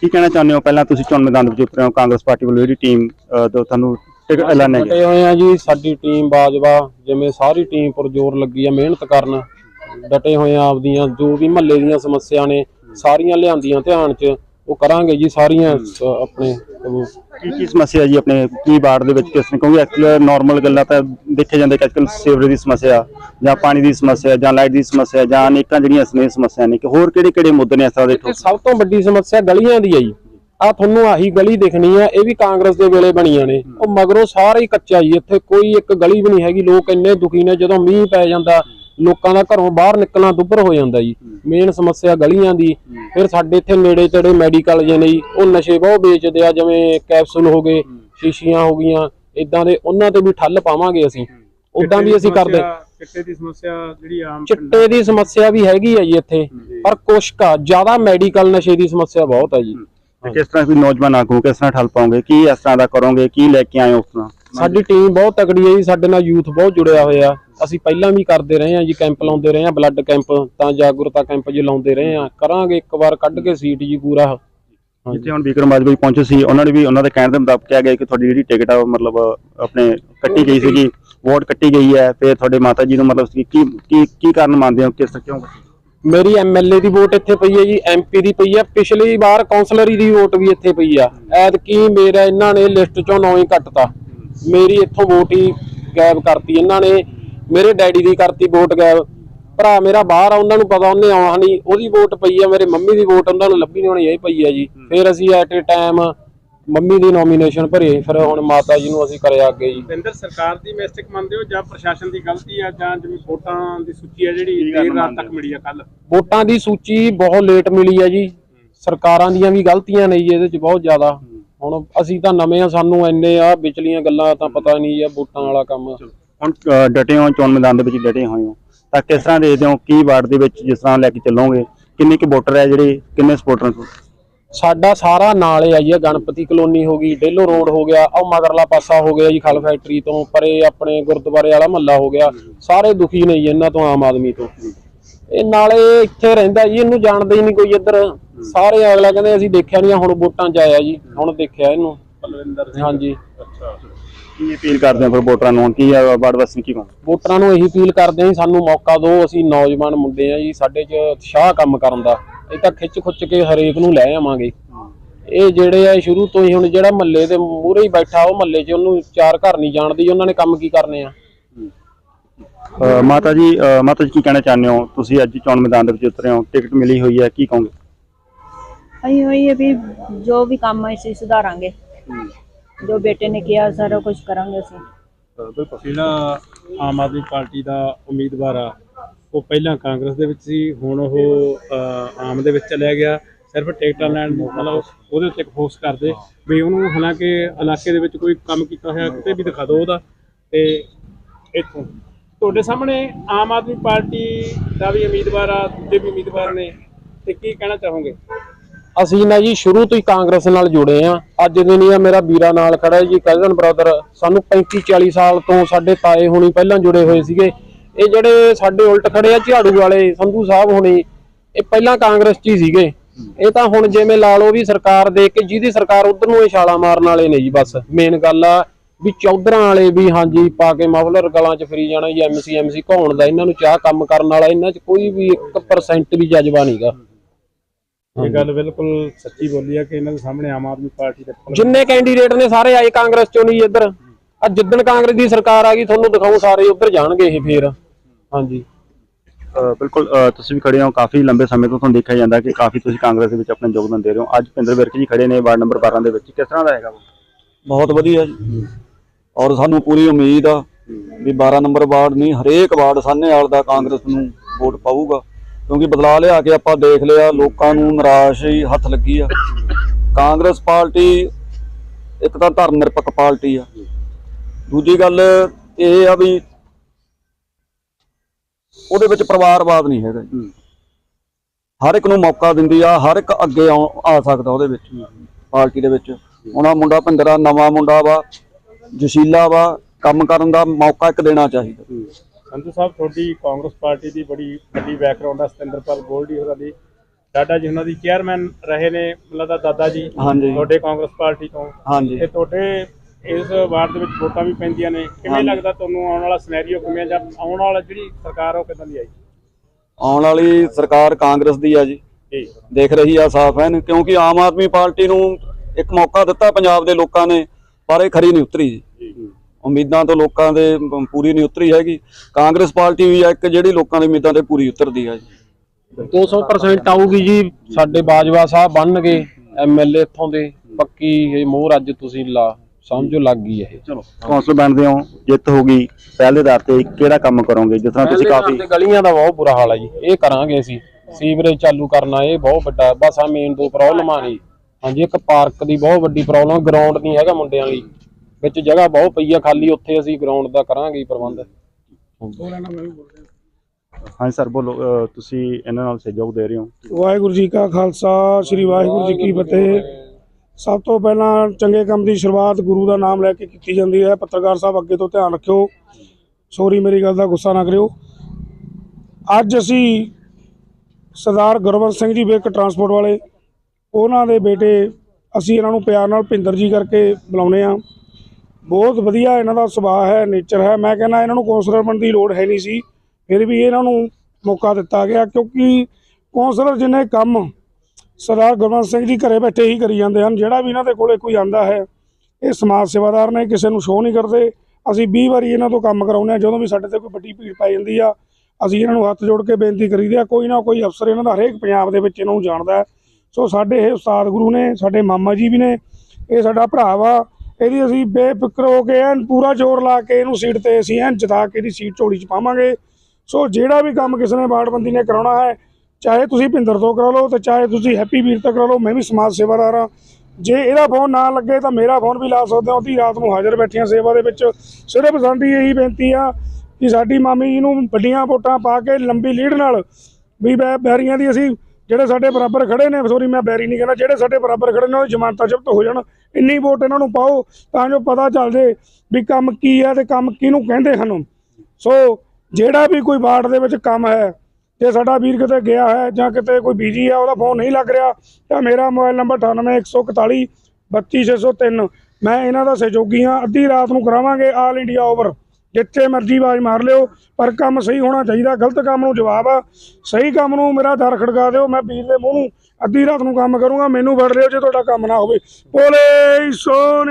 ਕੀ ਕਹਿਣਾ ਚਾਹੁੰਦੇ ਹੋ? ਪਹਿਲਾਂ ਤੁਸੀਂ ਚੋਣ ਮੈਦਾਨ ਵਿੱਚ ਉਤਰੇ ਹੋ ਕਾਂਗਰਸ ਪਾਰਟੀ ਵੱਲੋਂ ਜਿਹੜੀ ਟੀਮ ਤੋਂ ਤੁਹਾਨੂੰ ਟਿਕਟ ਐਲਾਨਿਆ ਗਿਆ ਹੋਏ ਆ ਜੀ ਸਾਡੀ ਟੀਮ ਬਾਜਵਾ ਜਿਵੇਂ ਸਾਰੀ ਟੀਮ ਪਰ ਜ਼ੋਰ ਲੱਗੀ ਆ ਮਿਹਨਤ ਕਰਨ। ਡਟੇ ਹੋਏ ਆ ਆਪਦੀਆਂ ਜੋ ਵੀ ਮਹੱਲੇ ਦੀਆਂ ਸਮੱਸਿਆ ਨੇ ਸਾਰੀਆਂ ਲਿਆਂਦੀਆਂ ਧਿਆਨ 'ਚ। ਉਹ ਕਰਾਂਗੇ ਜੀ ਸਾਰੀਆਂ ਆਪਣੇ ਉਹ। ਕੀ ਕੀ ਸਮੱਸਿਆ ਜੀ ਆਪਣੇ ਕੀ ਵਾਰਡ ਦੇ ਵਿੱਚ ਕਿਸ ਤਰ੍ਹਾਂ? ਕਿਉਂਕਿ ਐਕਚੁਅਲ ਨਾਰਮਲ ਗੱਲਾਂ ਤਾਂ ਦੇਖੇ ਜਾਂਦੇ ਕਿ ਅੱਜਕੱਲ ਸੀਵਰੇਜ ਦੀ ਸਮੱਸਿਆ ਜਾਂ ਪਾਣੀ ਦੀ ਸਮੱਸਿਆ ਜਾਂ ਲਾਈਟ ਦੀ ਸਮੱਸਿਆ ਜਾਂ ਅਨੇਕਾਂ ਜਿਹੜੀਆਂ ਸਨੇਹ ਸਮੱਸਿਆ ਨੇ ਕਿ ਹੋਰ ਕਿਹੜੇ ਕਿਹੜੇ ਮੁੱਦੇ ਨੇ ਇਸ ਤਰ੍ਹਾਂ ਦੇ ਤੇ ਸਭ ਤੋਂ ਵੱਡੀ ਸਮੱਸਿਆ ਗਲੀਆਂ ਦੀ ਹੈ ਜੀ। ਆ ਤੁਹਾਨੂੰ ਆਹੀ ਗਲੀ ਦਿਖਣੀ ਆ ਇਹ ਵੀ ਕਾਂਗਰਸ ਦੇ ਵੇਲੇ ਬਣੀਆਂ ਨੇ। ਉਹ ਮਗਰੋਂ ਸਾਰਾ ਹੀ ਕੱਚਾ ਜੀ ਇੱਥੇ ਕੋਈ ਇੱਕ ਗਲੀ ਵੀ ਨਹੀਂ ਹੈਗੀ ਲੋਕ ਇੰਨੇ ਦੁਖੀ ਨੇ ਜਦੋਂ ਮੀਂਹ ਪੈ ਜਾਂਦਾ। ਲੋਕਾਂ ਦਾ ਘਰੋਂ ਬਾਹਰ ਨਿਕਲਣਾ ਦੁੱਭਰ ਹੋ ਜਾਂਦਾ ਜੀ। ਮੇਨ ਸਮੱਸਿਆ ਗਲੀਆਂ ਦੀ। ਫਿਰ ਸਾਡੇ ਇੱਥੇ ਨੇੜੇ ਤੇੜੇ ਮੈਡੀਕਲ ਜੇ ਨੇ ਜੀ ਉਹ ਨਸ਼ੇ ਬਹੁਤ ਵੇਚਦੇ ਆ ਜਿਵੇਂ ਕੈਪਸੂਲ ਹੋ ਗਏ ਸ਼ੀਸ਼ੀਆਂ ਹੋ ਗਈਆਂ ਇਦਾਂ ਦੇ ਉਹਨਾਂ ਤੇ ਵੀ ਠੱਲ ਪਾਵਾਂਗੇ ਅਸੀਂ। ਉਦਾਂ ਵੀ ਅਸੀਂ ਕਰਦੇ। ਚਿੱਟੇ ਦੀ ਸਮੱਸਿਆ ਜਿਹੜੀ ਆਮ ਚਿੱਟੇ ਦੀ ਸਮੱਸਿਆ ਵੀ ਹੈਗੀ ਆ ਜੀ ਇੱਥੇ। ਪਰ ਕੁਛ ਕਾ ਜ਼ਿਆਦਾ ਮੈਡੀਕਲ ਨਸ਼ੇ ਦੀ ਸਮੱਸਿਆ ਬਹੁਤ ਹੈ। ਜੀ ਕਿਸ ਤਰ੍ਹਾਂ ਵੀ ਨੌਜਵਾਨ ਆਗੂ ਕਿਸ ਤਰ੍ਹਾਂ ਠੱਲ ਪਾਓਗੇ ਕੀ ਇਸ ਤਰ੍ਹਾਂ ਦਾ ਕਰੋਗੇ ਕੀ ਲੈ ਕੇ ਆਏ ਉਸ ਤਰ੍ਹਾਂ? ਸਾਡੀ ਟੀਮ ਬਹੁਤ ਤਕੜੀ ਹੈ ਜੀ ਸਾਡੇ ਨਾਲ ਯੂਥ ਬਹੁਤ ਜੁੜਿਆ ਹੋਇਆ। ਅਸੀਂ ਪਹਿਲਾਂ ਵੀ ਕਰਦੇ ਰਹੇ ਹਾਂ ਜੀ ਕੈਂਪ ਲਾਉਂਦੇ ਰਹੇ ਹਾਂ ਬਲੱਡ ਕੈਂਪ ਤਾਂ ਜਾਗਰੂਕਤਾ ਕੈਂਪ ਜੀ ਲਾਉਂਦੇ ਰਹੇ ਹਾਂ। ਕਰਾਂਗੇ ਇੱਕ ਵਾਰ ਕੱਢ ਕੇ ਸੀਟ ਜੀ ਪੂਰਾ। ਜਿੱਥੇ ਹੁਣ ਵਿਕਰਮ ਬਾਜਵਾ ਜੀ ਪਹੁੰਚੇ ਸੀ ਉਹਨਾਂ ਨੇ ਵੀ ਉਹਨਾਂ ਦੇ ਕਹਿਣ ਦੇ ਮੁਤਾਬਕ ਕਿਹਾ ਗਿਆ ਕਿ ਤੁਹਾਡੀ ਜਿਹੜੀ ਟਿਕਟ ਆ ਮਤਲਬ ਆਪਣੇ ਕੱਟੀ ਗਈ ਸੀਗੀ ਵੋਟ ਕੱਟੀ ਗਈ ਹੈ ਫਿਰ ਤੁਹਾਡੇ ਮਾਤਾ ਜੀ ਨੂੰ ਮਤਲਬ ਕੀ ਕੀ ਕੀ- ਕੀ ਕਾਰਨ ਮੰਨਦੇ ਹੋ ਕਿਸ ਕਿਉਂ ਮੇਰੀ ਐਮਐਲਏ ਦੀ ਵੋਟ ਇੱਥੇ ਪਈ ਹੈ ਜੀ ਐਮਪੀ ਦੀ ਪਈ ਹੈ। ਪਿਛਲੀ ਵਾਰ ਕਾਉਂਸਲਰੀ ਦੀ ਵੋਟ ਵੀ ਇੱਥੇ ਪਈ ਆ। ਐਤਕੀ ਮੇਰਾ ਇਹਨਾਂ ਨੇ ਲਿਸਟ ਚੋਂ ਨੌਂ ਹੀ ਕੱਟਤਾ। ਮੇਰੀ ਇੱਥੋਂ ਵੋਟ ਹੀ ਗਾਇਬ ਕਰਤੀ। ਇਹਨਾਂ ਨੇ ਮੇਰੇ ਡੈਡੀ ਦੀ ਕਰਤੀ ਵੋਟ ਗਾਇਬ ਭਰਾ ਮੇਰਾ ਬਾਹਰ ਆ ਉਹਨਾਂ ਨੂੰ ਪਤਾ ਉਹਨੇ ਆਉਣਾ ਨਹੀਂ। ਉਹਦੀ ਵੋਟ ਪਈ ਆ ਮੇਰੇ ਮੰਮੀ ਦੀ ਵੋਟ ਉਹਨਾਂ ਨੂੰ ਲੱਭੀ ਨਹੀਂ ਹੋਣੀ ਇਹ ਪਈ ਆ ਜੀ। ਫਿਰ ਅਸੀਂ ਐਟ ਏ ਟਾਈਮ ਮੰਮੀ ਦੀ ਨੋਮੀਨੇਸ਼ਨ ਭਰੀ ਫਿਰ ਹੁਣ ਮਾਤਾ ਜੀ ਨੂੰ ਅਸੀਂ ਕਰਿਆ ਅੱਗੇ ਜੀ। ਕੇਂਦਰ ਸਰਕਾਰ ਦੀ ਮਿਸਟੇਕ ਮੰਨਦੇ ਹੋ ਜਾਂ ਪ੍ਰਸ਼ਾਸਨ ਦੀ ਗਲਤੀ ਆ ਜਾਂ ਜਿਵੇਂ ਵੋਟਾਂ ਦੀ ਸੂਚੀ ਆ ਜਿਹੜੀ ਦੇਰ ਰਾਤ ਤੱਕ ਮਿਲੀ ਆ ਕੱਲ ਵੋਟਾਂ ਦੀ ਸੂਚੀ ਬਹੁਤ ਲੇਟ ਮਿਲੀ ਹੈ ਜੀ। ਸਰਕਾਰਾਂ ਦੀਆਂ ਵੀ ਗਲਤੀਆਂ ਨੇ ਜੀ ਇਹਦੇ 'ਚ ਬਹੁਤ ਜ਼ਿਆਦਾ। ਹੁਣ ਅਸੀਂ ਤਾਂ ਨਵੇਂ ਆ ਸਾਨੂੰ ਇੰਨੇ ਆ ਵਿਚਲੀਆਂ ਗੱਲਾਂ ਤਾਂ ਪਤਾ ਨਹੀਂ ਆ ਵੋਟਾਂ ਵਾਲਾ ਕੰਮ ਹੁਣ ਅ, ਡਟੇ ਹੋ ਚੋਣ ਮੈਦਾਨ ਦੇ ਵਿੱਚ ਡਟੇ ਹੋਏ ਹੋ। ਤਾਂ ਕਿਸ ਤਰ੍ਹਾਂ ਦੇਖਦੇ ਹੋ ਕੀ ਵਾਰਡ ਦੇ ਵਿੱਚ ਜਿਸ ਤਰ੍ਹਾਂ ਲੈ ਕੇ ਚੱਲੋਗੇ? ਕਿੰਨੇ ਕੁ ਵੋਟਰ ਹੈ ਜਿਹੜੇ ਕਿੰਨੇ ਸਪੋਰਟਰ ਨੇ ਸਾਡਾ ਸਾਰਾ ਨਾਲ ਹੀ ਆ ਜੀ ਆਹ ਗਣਪਤੀ ਕਲੋਨੀ ਹੋ ਗਈ ਡੇਲੋ ਰੋਡ ਹੋ ਗਿਆ ਉਹ ਮਗਰਲਾ ਪਾਸਾ ਹੋ ਗਿਆ ਜੀ ਖਲ ਫੈਕਟਰੀ ਤੋਂ ਪਰੇ ਆਪਣੇ ਗੁਰਦੁਆਰੇ ਵਾਲਾ ਮਹੱਲਾ ਹੋ ਗਿਆ। ਸਾਰੇ ਦੁਖੀ ਨੇ ਜੀ ਇਹਨਾਂ ਤੋਂ ਆਮ ਆਦਮੀ ਤੋਂ। ਇਹ ਨਾਲੇ ਇੱਥੇ ਰਹਿੰਦਾ ਜੀ ਇਹਨੂੰ ਜਾਣਦੇ ਹੀ ਨਹੀਂ ਕੋਈ ਇੱਧਰ। ਸਾਰੇ ਅਗਲਾ ਕਹਿੰਦੇ ਅਸੀਂ ਦੇਖਿਆ ਨਹੀਂ ਹੁਣ ਵੋਟਾਂ 'ਚ ਆਇਆ ਜੀ ਹੁਣ ਦੇਖਿਆ ਇਹਨੂੰ। ਬਲਵਿੰਦਰ ਹਾਂਜੀ। ਅੱਛਾ। ਕੀ ਅਪੀਲ ਕਰਦੇ ਹੋ ਫਿਰ ਵੋਟਰਾਂ ਨੂੰ? ਕੀ ਆ ਵਾਰਡ ਵਾਸੀ ਕੀ ਕਹੋ ਵੋਟਰਾਂ ਨੂੰ ਇਹੀ ਅਪੀਲ ਕਰਦੇ ਹਾਂ ਜੀ, ਸਾਨੂੰ ਮੌਕਾ ਦਿਓ ਅਸੀਂ ਨੌਜਵਾਨ ਮੁੰਡੇ ਆ ਜੀ ਸਾਡੇ 'ਚ ਉਤਸ਼ਾਹ ਕੰਮ ਕਰਨ ਦਾ। ਇਹ ਤਾਂ ਖਿੱਚ ਖੁੱਚ ਕੇ ਹਰੇਕ ਨੂੰ ਲੈ ਆਵਾਂਗੇ। ਇਹ ਜਿਹੜੇ ਆ ਸ਼ੁਰੂ ਤੋਂ ਹੀ ਹੁਣ ਜਿਹੜਾ ਮਹੱਲੇ ਦੇ ਮੂਹਰੇ ਹੀ ਬੈਠਾ ਉਹ ਮਹੱਲੇ 'ਚ ਉਹਨੂੰ ਚਾਰ ਘਰ ਨਹੀਂ ਜਾਣਦੀ ਉਹਨਾਂ ਨੇ ਕੰਮ ਕੀ ਕਰਨੇ ਆ? ਅ, ਮਾਤਾ ਜੀ ਅ, ਮਾਤਾ ਜੀ ਕੀ ਕਹਿਣਾ ਚਾਹੁੰਦੇ ਹੋ? ਤੁਸੀਂ ਅੱਜ ਚੋਣ ਮੈਦਾਨ ਦੇ ਵਿੱਚ ਉਤਰੇ ਹੋ ਟਿਕਟ ਮਿਲੀ ਹੋਈ ਹੈ ਕੀ ਕਹੋਗੇ? ਅਸੀਂ ਹੋਈ ਹੈ ਵੀ ਜੋ ਵੀ ਕੰਮ ਹੈ ਅਸੀਂ ਸੁਧਾਰਾਂਗੇ। ਜੋ ਬੇਟੇ ਨੇ ਕਿਹਾ ਸਾਰਾ ਕੁਝ ਕਰਾਂਗੇ ਅਸੀਂ। ਬਿਲਕੁਲ ਜਿਹੜਾ ਆਮ ਆਦਮੀ ਪਾਰਟੀ ਦਾ ਉਮੀਦਵਾਰ ਆ ਉਹ ਪਹਿਲਾਂ ਕਾਂਗਰਸ ਦੇ ਵਿੱਚ ਸੀ ਹੁਣ ਉਹ ਆਮ ਦੇ ਵਿੱਚ ਚਲਿਆ ਗਿਆ। ਸਿਰਫ ਟਿਕਟਾਂ ਲੈਣ ਮਤਲਬ ਉਹਦੇ ਉੱਤੇ ਫੋਕਸ ਕਰਦੇ। ਵੀ ਉਹਨੂੰ ਹਾਲਾਂਕਿ ਇਲਾਕੇ ਦੇ ਵਿੱਚ ਕੋਈ ਕੰਮ ਕੀਤਾ ਹੋਇਆ ਕਿਤੇ ਵੀ ਦਿਖਾ ਦਿਓ ਉਹਦਾ। ਤੇ ਇੱਥੋਂ। ਤੁਹਾਡੇ ਸਾਹਮਣੇ ਆਮ ਆਦਮੀ ਪਾਰਟੀ ਦਾ ਵੀ ਉਮੀਦਵਾਰ ਆ ਦੂਜੇ ਵੀ ਉਮੀਦਵਾਰ ਨੇ। ਤੇ ਕੀ ਕਹਿਣਾ ਚਾਹੋਗੇ? ਅਸੀਂ ਨਾ ਜੀ ਸ਼ੁਰੂ ਤੋਂ ਹੀ ਕਾਂਗਰਸ ਨਾਲ ਜੁੜੇ ਆ ਅੱਜ ਦੇ ਨਹੀਂ ਆ, ਮੇਰਾ ਵੀਰਾ ਨਾਲ ਖੜਾ ਹੈ ਜੀ ਕਜ਼ਨ ਬ੍ਰਦਰ ਸਾਨੂੰ 35 40 ਸਾਲ ਤੋਂ ਸਾਡੇ ਤਾਏ ਹੁਣੀ ਪਹਿਲਾਂ ਜੁੜੇ ਹੋਏ ਸੀਗੇ। ਇਹ ਜਿਹੜੇ ਸਾਡੇ ਉਲਟ ਖੜੇ ਆ, ਝਾੜੂ ਵਾਲੇ, ਸੰਧੂ ਸਾਹਿਬ ਹੁਣੀ, ਇਹ ਪਹਿਲਾਂ ਕਾਂਗਰਸ 'ਚ ਹੀ ਸੀਗੇ। ਇਹ ਤਾਂ ਹੁਣ ਜਿਵੇਂ ਲਾ ਲਓ ਵੀ ਸਰਕਾਰ ਦੇ ਕੇ ਜਿਹਦੀ ਸਰਕਾਰ ਉਧਰ ਨੂੰ ਇਹ ਛਾਲਾ ਮਾਰਨ ਵਾਲੇ ਨੇ ਜੀ ਬਸ। ਮੇਨ ਗੱਲ ਆ ਵੀ ਚੌਧਰਾਂ ਵਾਲੇ ਵੀ ਹਾਂਜੀ ਪਾ ਕੇ ਮਫਲਰ ਗਲਾਂ 'ਚ ਫਰੀ ਜਾਣਾ ਜੀ ਐਮਸੀ ਐਮਸੀ ਘਾਉਣ ਦਾ। ਇਹਨਾਂ ਨੂੰ ਚਾਹ ਕੰਮ ਕਰਨ ਵਾਲਾ, ਇਹਨਾਂ 'ਚ ਕੋਈ ਵੀ 1% ਵੀ ਜਜ਼ਬਾ ਨਹੀਂਗਾ ਇਹ ਗੱਲ ਬਿਲਕੁਲ ਸੱਚੀ ਬੋਲੀ ਆ ਕਿ ਇਹਨਾਂ ਦੇ ਸਾਹਮਣੇ ਆਮ ਆਦਮੀ ਪਾਰਟੀ ਦੇ ਜਿੰਨੇ ਕੈਂਡੀਡੇਟ ਨੇ ਸਾਰੇ ਆਏ ਕਾਂਗਰਸ ਚੋਂ ਨਹੀਂ ਇੱਧਰ। ਆ ਜਿੱਦਣ ਕਾਂਗਰਸ ਦੀ ਸਰਕਾਰ ਆ ਗਈ ਤੁਹਾਨੂੰ ਦਿਖਾਉ ਸਾਰੇ ਉੱਧਰ ਜਾਣਗੇ ਇਹ ਫੇਰ। ਹਾਂਜੀ। ਬਿਲਕੁਲ ਤੁਸੀਂ ਵੀ ਖੜੇ ਹੋ ਕਾਫੀ ਲੰਬੇ ਸਮੇਂ ਤੋਂ ਤੁਹਾਨੂੰ ਦੇਖਿਆ ਜਾਂਦਾ ਕਿ ਕਾਫੀ ਤੁਸੀਂ ਕਾਂਗਰਸ ਦੇ ਵਿੱਚ ਆਪਣਾ ਯੋਗਦਾਨ ਦੇ ਰਹੇ ਹੋ। ਅੱਜ ਪਿੰਦਰ ਵਿਰਕ ਜੀ ਖੜੇ ਨੇ ਵਾਰਡ ਨੰਬਰ 12 ਦੇ ਵਿੱਚ। ਕਿਸ ਤਰ੍ਹਾਂ ਦਾ ਹੈਗਾ? ਉਹ ਬਹੁਤ ਵਧੀਆ ਜੀ। ਔਰ ਸਾਨੂੰ ਪੂਰੀ ਉਮੀਦ ਆ ਵੀ 12 ਨੰਬਰ ਵਾਰਡ ਨਹੀਂ ਹਰੇਕ ਵਾਰਡ ਸਾਹਨੇਵਾਲ ਦਾ ਕਾਂਗਰਸ ਨੂੰ ਵੋਟ ਪਾਊਗਾ। ਕਿਉਂਕਿ ਬਦਲਾਅ ਲਿਆ ਕੇ ਆਪਾਂ ਦੇਖ ਲਿਆ ਲੋਕਾਂ ਨੂੰ ਨਿਰਾਸ਼ ਹੱਥ ਲੱਗੀ ਆ। ਕਾਂਗਰਸ ਪਾਰਟੀ ਇੱਕ ਤਾਂ ਧਰਮ ਨਿਰਪੱਖ ਪਾਰਟੀ ਆ। ਦੂਜੀ ਗੱਲ ਇਹ ਆ ਵੀ ਉਹਦੇ ਵਿੱਚ ਪਰਿਵਾਰਵਾਦ ਨਹੀਂ ਹੈਗਾ ਹਰ ਇੱਕ ਨੂੰ ਮੌਕਾ ਦਿੰਦੀ ਆ ਹਰ ਇੱਕ ਅੱਗੇ ਆ ਸਕਦਾ ਉਹਦੇ ਵਿੱਚ ਪਾਰਟੀ ਦੇ ਵਿੱਚ। ਆ ਮੁੰਡਾ ਭਿੰਦਰਾ ਨਵਾਂ ਮੁੰਡਾ ਵਾ ਜਸ਼ੀਲਾ ਵਾ ਕੰਮ ਕਰਨ ਦਾ ਮੌਕਾ ਇੱਕ ਦੇਣਾ ਚਾਹੀਦਾ। ਸੰਧੂ ਸਾਹਿਬ ਤੁਹਾਡੀ ਕਾਂਗਰਸ ਪਾਰਟੀ ਦੀ ਬੜੀ ਵੱਡੀ ਬੈਕਗ੍ਰਾਉਂਡ ਆ ਸਤਿੰਦਰਪਾਲ ਗੋਲਡੀ ਹੋਰਾਂ ਦੀ। ਡਾਡਾ ਜੀ ਉਹਨਾਂ ਦੀ ਚੇਅਰਮੈਨ ਰਹੇ ਨੇ ਮਤਲਬ ਦਾ ਦਾਦਾ ਜੀ ਹਾਂਜੀ। ਤੁਹਾਡੇ ਕਾਂਗਰਸ ਪਾਰਟੀ ਤੋਂ। ਹਾਂਜੀ। ਤੇ ਤੁਹਾਡੇ ਇਸ ਵਾਰਡ ਦੇ ਵਿੱਚ ਵੋਟਾਂ ਵੀ ਪੈਂਦੀਆਂ ਨੇ। ਕਿਵੇਂ ਹਾਂਜੀ। ਲੱਗਦਾ ਤੁਹਾਨੂੰ ਆਉਣ ਵਾਲਾ ਸਿਨੈਰੀਓ ਕਿਵੇਂ ਆ ਜਾਂ ਆਉਣ ਵਾਲਾ ਜਿਹੜੀ ਸਰਕਾਰ ਆ ਉਹ ਕਿਦਾਂ ਦੀ ਆਈ? ਆਉਣ ਵਾਲੀ ਸਰਕਾਰ ਕਾਂਗਰਸ ਦੀ ਆ ਜੀ। ਜੀ। ਦੇਖ ਰਹੀ ਆ ਸਾਫ਼ ਹੈ ਕਿਉਂਕਿ ਆਮ ਆਦਮੀ ਪਾਰਟੀ ਨੂੰ ਇੱਕ ਮੌਕਾ ਦਿੱਤਾ ਪੰਜਾਬ ਦੇ ਲੋਕਾਂ ਨੇ ਪਰ ਇਹ ਖਰੀ ਨਹੀਂ ਉਤਰੀ ਜੀ। ਉਮੀਦਾਂ ਤੋਂ ਲੋਕਾਂ ਦੇ ਪੂਰੀ ਨਹੀਂ ਉਤਰੀ ਹੈਗੀ। ਕਾਂਗਰਸ ਪਾਰਟੀ ਵੀ ਆ ਇੱਕ ਜਿਹੜੀ ਲੋਕਾਂ ਦੀ ਉਮੀਦਾਂ ਤੇ ਪੂਰੀ ਉਤਰਦੀ ਆ ਜੀ। 200% ਆਊਗੀ ਜੀ ਸਾਡੇ ਬਾਜਵਾ ਸਾਹਿਬ ਬਣਨਗੇ ਐਮਐਲਏ ਇੱਥੋਂ ਦੇ ਪੱਕੀ ਇਹ ਮੋਹਰ ਅੱਜ ਤੁਸੀਂ ਲਾ ਸਮਝੋ ਲੱਗ ਗਈ ਇਹ। ਚਲੋ। ਕੌਂਸਲ ਬਣਦੇ ਹੋ ਜਿੱਤ ਹੋ ਗਈ ਪਹਿਲ ਦੇ ਆਧਾਰ ਤੇ ਕਿਹੜਾ ਕੰਮ ਕਰੋਗੇ? ਜਿਸ ਤਰ੍ਹਾਂ ਤੁਸੀਂ ਕਾਫੀ ਗਲੀਆਂ ਦਾ ਬਹੁਤ ਬੁਰਾ ਹਾਲ ਹੈ ਜੀ। ਇਹ ਕਰਾਂਗੇ ਅਸੀਂ। ਸੀਵਰੇਜ ਚਾਲੂ ਕਰਨਾ ਇਹ ਬਹੁਤ ਵੱਡਾ ਬਸ ਆ ਮੇਨ ਦੋ ਪ੍ਰੋਬਲਮਾਂ ਨੇ ਹਾਂਜੀ ਇੱਕ ਪਾਰਕ ਦੀ ਬਹੁਤ ਵੱਡੀ ਪ੍ਰੋਬਲਮ ਗਰਾਊਂਡ ਨਹੀਂ ਹੈਗਾ ਮੁੰਡਿਆਂ ਲਈ। ਵਿੱਚ ਜਗ੍ਹਾ ਬਹੁਤ ਪਈ ਆ ਖਾਲੀ ਉੱਥੇ ਅਸੀਂ ਗਰਾਊਂਡ ਦਾ ਕਰਾਂਗੇ ਪ੍ਰਬੰਧ। ਹਾਂਜੀ ਸਰ ਬੋਲੋ ਅਹ ਤੁਸੀਂ ਇਹਨਾਂ ਨਾਲ ਸਹਿਯੋਗ ਦੇ ਰਹੇ ਹੋ? ਵਾਹਿਗੁਰੂ ਜੀ ਕਾ ਖਾਲਸਾ ਸ੍ਰੀ ਵਾਹਿਗੁਰੂ ਜੀ ਕੀ ਫਤਿਹ। ਸਭ ਤੋਂ ਪਹਿਲਾਂ ਚੰਗੇ ਕੰਮ ਦੀ ਸ਼ੁਰੂਆਤ ਗੁਰੂ ਦਾ ਨਾਮ ਲੈ ਕੇ ਕੀਤੀ ਜਾਂਦੀ ਹੈ। ਪੱਤਰਕਾਰ ਸਾਹਿਬ ਅੱਗੇ ਤੋਂ ਧਿਆਨ ਰੱਖਿਓ। ਸੋਰੀ ਮੇਰੀ ਗੱਲ ਦਾ ਗੁੱਸਾ ਨਾ ਕਰਿਓ। ਅੱਜ ਅਸੀਂ ਸਰਦਾਰ ਗੁਰਵੰਤ ਸਿੰਘ ਜੀ ਵੇਕ ਟਰਾਂਸਪੋਰਟ ਵਾਲੇ ਉਹਨਾਂ ਦੇ ਬੇਟੇ ਅਸੀਂ ਇਹਨਾਂ ਨੂੰ ਪਿਆਰ ਨਾਲ ਭਿੰਦਰ ਜੀ ਕਰਕੇ ਬੁਲਾਉਨੇ ਆ ਬਹੁਤ ਵਧੀਆ ਇਹਨਾਂ ਦਾ ਸੁਭਾਅ ਹੈ ਨੇਚਰ ਹੈ। ਮੈਂ ਕਹਿੰਦਾ ਇਹਨਾਂ ਨੂੰ ਕੌਂਸਲਰ ਬਣਨ ਦੀ ਲੋੜ ਹੈ ਨਹੀਂ ਸੀ। ਫਿਰ ਵੀ ਇਹਨਾਂ ਨੂੰ ਮੌਕਾ ਦਿੱਤਾ ਗਿਆ ਕਿਉਂਕਿ ਕੌਂਸਲਰ ਜਿੰਨੇ ਕੰਮ ਸਰਦਾਰ ਗੁਰਵੰਤ ਸਿੰਘ ਜੀ ਘਰੇ ਬੈਠੇ ਹੀ ਕਰੀ ਜਾਂਦੇ ਹਨ, ਜਿਹੜਾ ਵੀ ਇਹਨਾਂ ਦੇ ਕੋਲੇ ਕੋਈ ਆਂਦਾ ਹੈ, ਇਹ ਸਮਾਜ ਸੇਵਾਦਾਰ ਨੇ, ਕਿਸੇ ਨੂੰ ਸ਼ੋਅ ਨਹੀਂ ਕਰਦੇ। ਅਸੀਂ 20 ਵਾਰੀ ਇਹਨਾਂ ਤੋਂ ਕੰਮ ਕਰਾਉਂਦੇ ਹਾਂ, ਜਦੋਂ ਵੀ ਸਾਡੇ ਤੇ ਕੋਈ ਵੱਡੀ ਭੀੜ ਪੈ ਜਾਂਦੀ ਆ, ਅਸੀਂ ਇਹਨਾਂ ਨੂੰ ਹੱਥ ਜੋੜ ਕੇ ਬੇਨਤੀ ਕਰੀਦੇ ਆ, ਕੋਈ ਨਾ ਕੋਈ ਅਫਸਰ ਇਹਨਾਂ ਦਾ ਹਰੇਕ ਪੰਜਾਬ ਦੇ ਵਿੱਚ ਇਹਨਾਂ ਨੂੰ ਜਾਣਦਾ ਸੋ ਸਾਡੇ ਇਹ ਉਸਤਾਦ ਗੁਰੂ ਨੇ, ਸਾਡੇ ਮਾਮਾ ਜੀ ਵੀ ਨੇ, ਇਹ ਸਾਡਾ ਭਰਾ ਵਾ। ਇਹਦੀ ਅਸੀਂ ਬੇਫਿਕਰ ਹੋ ਕੇ ਐਨ ਪੂਰਾ ਜ਼ੋਰ ਲਾ ਕੇ ਇਹਨੂੰ ਸੀਟ ਤੇ ਅਸੀਂ ਐਨ ਜਿਤਾ ਕੇ ਇਹਦੀ ਸੀਟ ਝੋਲੀ 'ਚ ਪਾਵਾਂਗੇ। ਸੋ ਜਿਹੜਾ ਵੀ ਕੰਮ ਕਿਸੇ ਨੇ ਵਾਰਡਬੰਦੀ ਨੇ ਕਰਾਉਣਾ ਹੈ, ਚਾਹੇ ਤੁਸੀਂ ਭਿੰਦਰ ਤੋਂ ਕਰਾ ਲਓ ਤੇ ਚਾਹੇ ਤੁਸੀਂ ਹੈਪੀ ਵੀਰ ਤੋਂ ਕਰਾ ਲਓ, ਮੈਂ ਵੀ ਸਮਾਜ ਸੇਵਾਦਾਰ ਹਾਂ। ਜੇ ਇਹਦਾ ਫੋਨ ਨਾ ਲੱਗੇ ਤਾਂ ਮੇਰਾ ਫੋਨ ਵੀ ਲਾ ਸਕਦੇ ਹੋ। ਅੱਧੀ ਰਾਤ ਨੂੰ ਹਾਜ਼ਰ ਬੈਠੀਆਂ ਸੇਵਾ ਦੇ ਵਿੱਚ। ਸਿਰਫ ਸਾਡੀ ਇਹੀ ਬੇਨਤੀ ਆ ਕਿ ਸਾਡੀ ਮਾਮੀ ਜੀ ਨੂੰ ਵੱਡੀਆਂ ਵੋਟਾਂ ਪਾ ਕੇ ਲੰਬੀ ਲੀਡ ਨਾਲ ਵੀ ਬੈ- ਬੈਰੀਆਂ ਦੀ ਅਸੀਂ ਜਿਹੜੇ ਸਾਡੇ ਬਰਾਬਰ ਖੜੇ ਨੇ ਸੋਰੀ ਮੈਂ ਬੈਰੀ ਨਹੀਂ ਕਹਿੰਦਾ, ਜਿਹੜੇ ਸਾਡੇ ਬਰਾਬਰ ਖੜੇ ਨੇ, ਉਹ ਜ਼ਮਾਨਤਾਂ ਜ਼ਬਤ ਹੋ ਜਾਣ। ਇੰਨੀ ਵੋਟ ਇਹਨਾਂ ਨੂੰ ਪਾਓ ਤਾਂ ਜੋ ਪਤਾ ਚੱਲ ਜੇ ਵੀ ਕੰਮ ਕੀ ਹੈ ਤੇ ਕੰਮ ਕਿਹਨੂੰ ਕਹਿੰਦੇ ਹਨ। ਸੋ ਜਿਹੜਾ ਵੀ ਕੋਈ ਵਾਰਡ ਦੇ ਵਿੱਚ ਕੰਮ ਹੈ, ਜੇ ਸਾਡਾ ਵੀਰ ਕਿਤੇ ਗਿਆ ਹੈ ਜਾਂ ਕਿਤੇ ਕੋਈ ਬੀਜੀ ਆ ਉਹਦਾ ਫੋਨ ਨਹੀਂ ਲੱਗ ਰਿਹਾ, ਤਾਂ ਮੇਰਾ ਮੋਬਾਈਲ ਨੰਬਰ 98141 32603 ਮੈਂ ਇਹਨਾਂ ਦਾ ਸਹਿਯੋਗੀ ਹਾਂ, ਅੱਧੀ ਰਾਤ ਨੂੰ ਕਰਾਵਾਂਗੇ ਆਲ ਇੰਡੀਆ ਓਵਰ ਜਿੱਥੇ ਮਰਜ਼ੀ ਆਵਾਜ਼ ਮਾਰ ਲਿਓ, ਪਰ ਕੰਮ ਸਹੀ ਹੋਣਾ ਚਾਹੀਦਾ, ਗਲਤ ਕੰਮ ਨੂੰ ਜਵਾਬ ਆ। ਸਹੀ ਕੰਮ ਨੂੰ ਮੇਰਾ ਦਰ ਖੜਕਾ ਦਿਓ, ਮੈਂ ਵੀਰ ਦੇ ਮੂੰਹ ਨੂੰ ਅੱਧੀ ਰਾਤ ਨੂੰ ਕੰਮ ਕਰੂੰਗਾ, ਮੈਨੂੰ ਵੜ ਲਿਓ ਜੇ ਤੁਹਾਡਾ ਕੰਮ ਨਾ ਹੋਵੇ। ਬੋਲੇ ਸੋ